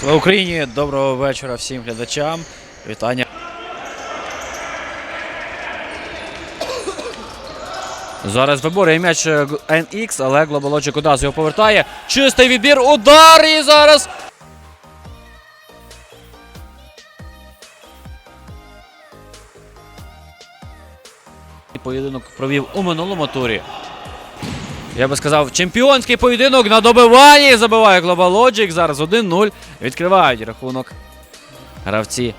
Слава Україні! Доброго вечора всім глядачам. Вітання. Зараз виборює м'яч е, NX, але Глобалоджик одразу його повертає. Чистий відбір, удар і зараз. Поєдинок провів у минулому турі. Я би сказав, чемпіонський поєдинок на добиванні забиває Global Logic. Зараз 1-0. Відкривають рахунок. Гравці.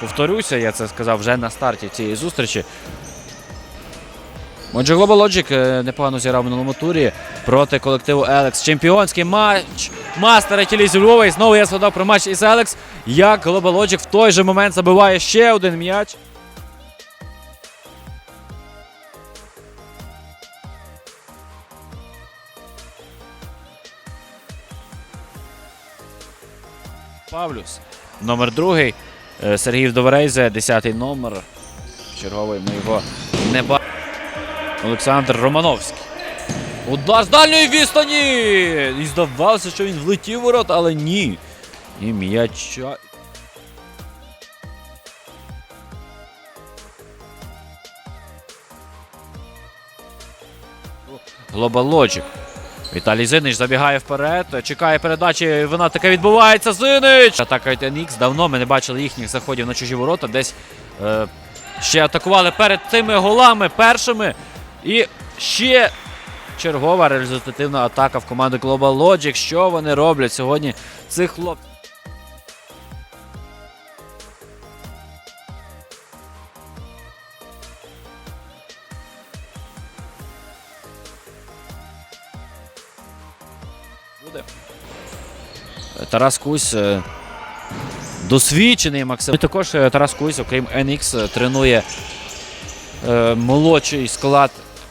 Повторюся, я це сказав вже на старті цієї зустрічі. Отже, Global Logic е, непогано зіграв в минулому турі проти колективу Елекс. Чемпіонський матч Мастера Тілізі Львова. І знову я згадав про матч із Елекс. Як Logic в той же момент забиває ще один м'яч. Павлюс. Номер другий. Е, Сергій Вдоворейзе, 10-й номер. Черговий ми його не бачимо. Олександр Романовський. Удар з дальньої відстані! І здавалося, що він влетів ворот, але ні. І м'яча. Logic. Віталій Зинич забігає вперед, чекає передачі, вона таке відбувається. Зинич! Атака NX. Давно ми не бачили їхніх заходів на чужі ворота. Десь е, ще атакували перед цими голами першими. І ще чергова результативна атака в команди Global Logic. Що вони роблять сьогодні? Цих хлопців. Тарас Кусь. е, Досвідчений Максим. І також е, Тарас Кусь, окрім NX, е, тренує молодший склад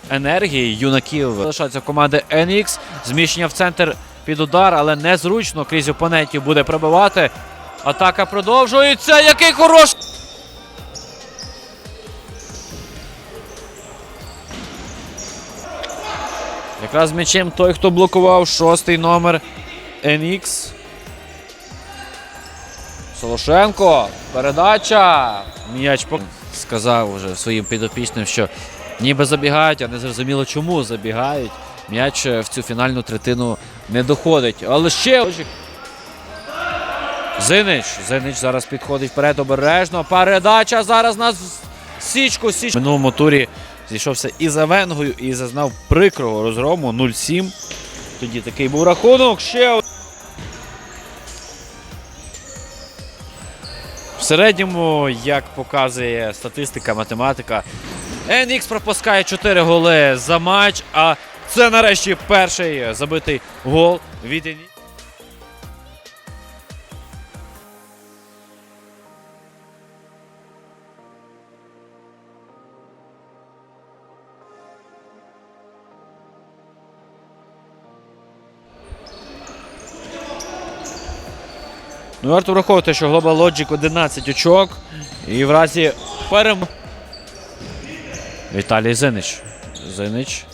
енергії юнаків. Залишається команди NX. Зміщення в центр під удар, але незручно крізь опонентів буде пробивати. Атака продовжується. Який хороший! Якраз м'ячем той, хто блокував шостий номер NX. Солошенко. Передача. М'яч сказав уже своїм підопічним, що ніби забігають, а не зрозуміло, чому забігають. М'яч е, в цю фінальну третину не доходить. Але ще Зинич. Зинич зараз підходить вперед обережно. Передача зараз на січку. Січ. В минулому турі зійшовся і за Венгою, і зазнав прикрого розгрому 0-7. Тоді такий був рахунок. Ще В середньому, як показує статистика, математика, NX пропускає 4 голи за матч, а це нарешті перший забитий гол від NX. Ну, варто враховувати, що Global Logic 11 очок. І в разі перем... Віталій Зинич. Зинич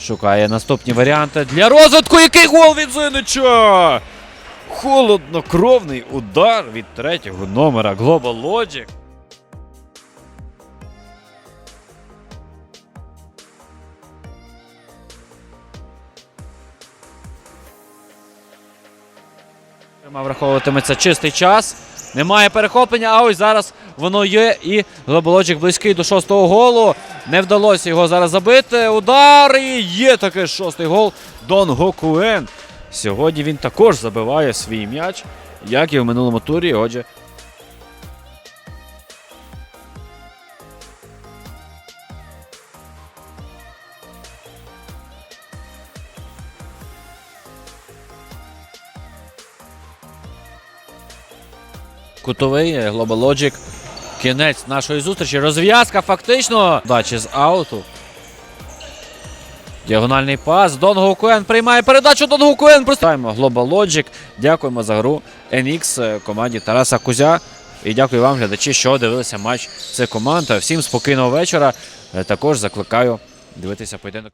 шукає наступні варіанти для розвитку. Який гол від Зинича! Холоднокровний удар від третього номера Global Logic. Враховуватиметься чистий час. Немає перехоплення, а ось зараз воно є. І Глоболочик близький до шостого голу. Не вдалося його зараз забити. Удар і є таки шостий гол. Дон Гокуен. Сьогодні він також забиває свій м'яч, як і в минулому турі. Отже, кутовий е, Global Logic. Кінець нашої зустрічі. Розв'язка фактично. Дачі з ауту. Діагональний пас. Дон Гукуен приймає передачу. Дон Гукуен. Простаємо Global Logic. Дякуємо за гру. NX е, команді Тараса Кузя. І дякую вам, глядачі, що дивилися матч цих команд. Всім спокійного вечора. Е, Також закликаю дивитися поєдинок.